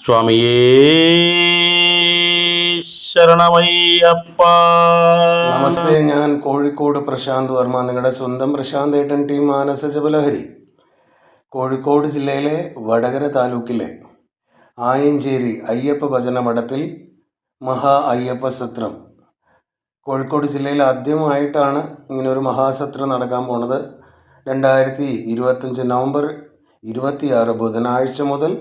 സ്വാമിയേ ശരണമയ്യപ്പ. നമസ്തേ ഞാൻ കോഴിക്കോട് പ്രശാന്ത് വർമ്മ നിങ്ങളുടെ സ്വന്തം പ്രശാന്ത് ഏട്ടൻ ടീം മാനസ ജപലഹരി. കോഴിക്കോട് ജില്ലയിലെ വടകര താലൂക്കിലെ ആയഞ്ചേരി അയ്യപ്പ ഭജന മഠത്തിൽ മഹാ അയ്യപ്പ സത്രം. കോഴിക്കോട് ജില്ലയിൽ ആദ്യമായിട്ടാണ് ഇങ്ങനെ ഒരു മഹാസത്രം നടക്കാൻ പോണത്. രണ്ടായിരത്തി ഇരുപത്തഞ്ച് നവംബർ ഇരുപത്തിയാറ് ബുധനാഴ്ച മുതൽ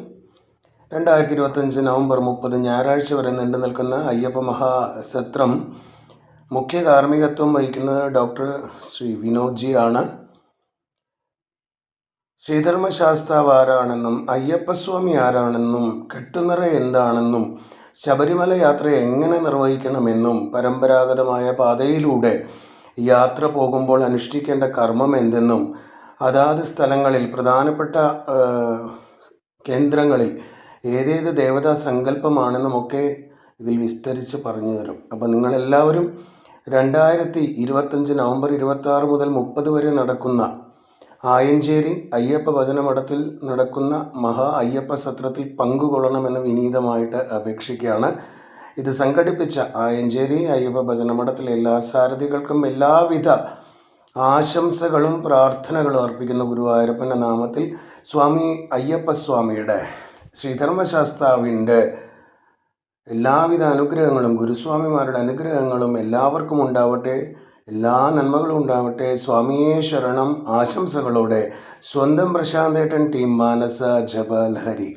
രണ്ടായിരത്തി ഇരുപത്തഞ്ച് നവംബർ മുപ്പത് ഞായറാഴ്ച വരെ നീണ്ടു നിൽക്കുന്ന അയ്യപ്പ മഹാസത്രം മുഖ്യ കാർമ്മികത്വം വഹിക്കുന്നത് ഡോക്ടർ ശ്രീ വിനോദ്ജി ആണ്. ശ്രീധർമ്മശാസ്താവ് ആരാണെന്നും അയ്യപ്പസ്വാമി ആരാണെന്നും കെട്ടുനിറ എന്താണെന്നും ശബരിമല യാത്ര എങ്ങനെ നിർവഹിക്കണമെന്നും പരമ്പരാഗതമായ പാതയിലൂടെ യാത്ര പോകുമ്പോൾ അനുഷ്ഠിക്കേണ്ട കർമ്മം എന്തെന്നും അതാത് സ്ഥലങ്ങളിൽ പ്രധാനപ്പെട്ട കേന്ദ്രങ്ങളിൽ ഏതേത് ദേവതാ സങ്കല്പമാണെന്നുമൊക്കെ ഇതിൽ വിസ്തരിച്ച് പറഞ്ഞു തരും. അപ്പോൾ നിങ്ങളെല്ലാവരും രണ്ടായിരത്തി ഇരുപത്തഞ്ച് നവംബർ ഇരുപത്തി ആറ് മുതൽ മുപ്പത് വരെ നടക്കുന്ന ആയഞ്ചേരി അയ്യപ്പ ഭജന മഠത്തിൽ നടക്കുന്ന മഹാ അയ്യപ്പ സത്രത്തിൽ പങ്കുകൊള്ളണമെന്ന് വിനീതമായിട്ട് അപേക്ഷിക്കുകയാണ്. ഇത് സംഘടിപ്പിച്ച ആയഞ്ചേരി അയ്യപ്പ ഭജന മഠത്തിലെ എല്ലാ സാരഥികൾക്കും എല്ലാവിധ ആശംസകളും പ്രാർത്ഥനകളും അർപ്പിക്കുന്ന ഗുരുവായൂരപ്പന്റെ നാമത്തിൽ സ്വാമി അയ്യപ്പ സ്വാമിയുടെ ശ്രീധർമ്മശാസ്താവിന്റെ എല്ലാവിധ അനുഗ്രഹങ്ങളും ഗുരുസ്വാമിമാരുടെ അനുഗ്രഹങ്ങളും എല്ലാവർക്കും ഉണ്ടാവട്ടെ. എല്ലാ നന്മകളും ഉണ്ടാവട്ടെ. സ്വാമിയെ ശരണം. ആശംസകളോടെ സ്വന്തം പ്രശാന്തേട്ടൻ ടീം മാനസ ജപലഹരി